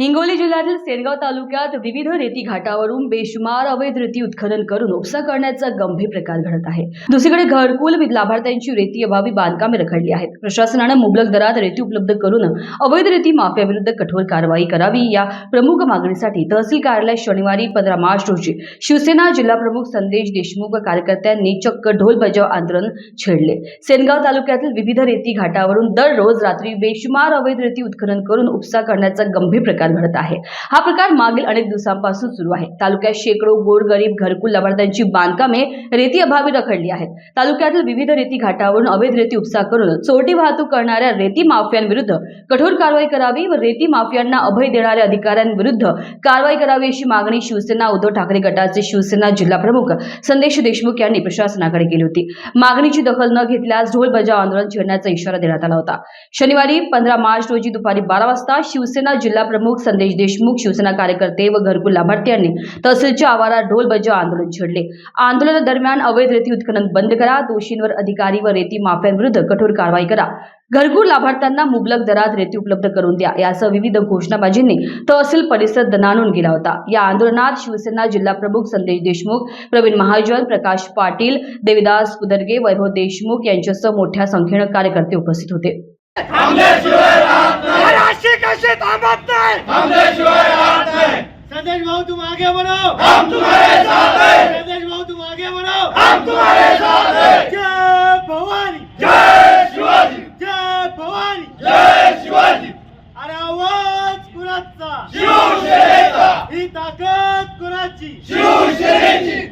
हिंगोली जिल्ह्यातील सेनगाव तालुक्यात विविध रेती घाटावरून बेशुमार अवैध रेती उत्खनन करून उपसा करण्याचा गंभीर प्रकार घडत आहे. दुसरीकडे घरकुल लाभार्थ्यांची रेती अभावी बांधकामे रखडली आहेत. प्रशासनानं मुबलक दरात रेती उपलब्ध करून अवैध रेती माफियाविरुद्ध कठोर कारवाई करावी या प्रमुख मागणीसाठी तहसील कार्यालय शनिवारी पंधरा मार्च रोजी शिवसेना जिल्हाप्रमुख संदेश देशमुख कार्यकर्त्यांनी चक्क ढोल बजाव आंदोलन छेडले. सेनगाव तालुक्यातील विविध रेती घाटावरून दररोज रात्री बेशुमार अवैध रेती उत्खनन करून उपसा करण्याचा गंभीर प्रकार घडत आहे. हा प्रकार मागील अनेक दिवसांपासून सुरू आहे. तालुक्यात शेकडो गोरगरीब घरकुल लाभार्थ्यांची बांधकामे रेती अभावी रखडली आहेत. तालुक्यातील विविध रेती घाटावरून अवैध रेती उपसा करून चोरटी वाहतूक करणाऱ्या रेती माफियांविरुद्ध कठोर कारवाई करावी व रेती माफियांना अभय देणाऱ्या अधिकाऱ्यांविरुद्ध कारवाई करावी अशी मागणी शिवसेना उद्धव ठाकरे गटाचे शिवसेना जिल्हा प्रमुख संदेश देशमुख यांनी प्रशासनाकडे केली होती. मागणीची दखल न घेतल्यास ढोल बजाव आंदोलन छेडण्याचा इशारा देण्यात आला होता. शनिवारी पंधरा मार्च रोजी दुपारी बारा वाजता शिवसेना जिल्हा प्रमुख संदेश देशमुख शिवसेना कार्यकर्ते व घरकुल लाभार्थ्यांनी तहसीलच्या आवारात ढोल बजाव आंदोलन छेडले. आंदोलनादरम्यान अवैध रेती उत्खनन बंद करा दोषींवर अधिकारी व रेती माफ्यांविरुद्ध कठोर कारवाई करा. घरकुल लाभार्थ्यांना मुबलक दरात रेती उपलब्ध करून द्या यासह विविध घोषणाबाजींनी तहसील परिसर दणाणून गेला होता. या आंदोलनात शिवसेना जिल्हा प्रमुख संदेश देशमुख प्रवीण महाजन प्रकाश पाटील देविदास कुदरगे वैभव देशमुख यांच्यासह मोठ्या संख्येनं कार्यकर्ते उपस्थित होते. कशी थांबत नाही. संदेश भाऊ तुम आगे बढ़ो हम तुम्हारे साथ हैं. संदेश भाऊ तुम आगे बढ़ो हम तुम्हारे साथ हैं. जय भवानी. जय शिवाजी. जय भवानी. जय शिवाजी. अरे आवाज कुणाचा? शिवसेनेचा. ही ताकद कुणाची? शिवसेनेची.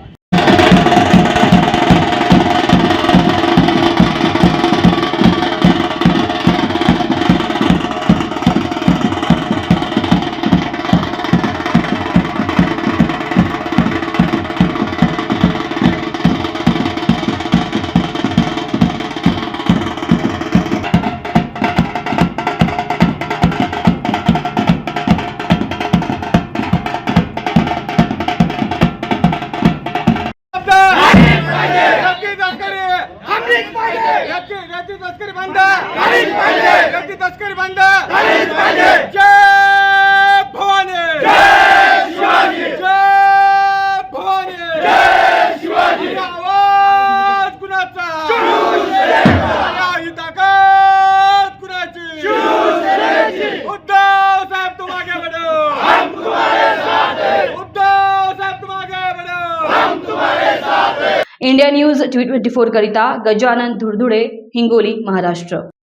रद्दी तस्करी बंद. रद्दी तस्करी बंद झालीच पाहिजे. जय भवानी जय शिवाजी. जय भवानी जय शिवाजी. आणि आवाज कुणाचा शिवसेनेचा. आणि ही ताकद कुणाची शिवसेनेची. उद्धव साहेब तुम आगे बढ़ो हम तुम्हारे साथ हैं उद्धव साहेब तुम आगे बढ़ो हम तुम्हारे साथ हैं इंडिया न्यूज ट्वेंटी फोर करिता गजानन धुडधुडे हिंगोली महाराष्ट्र.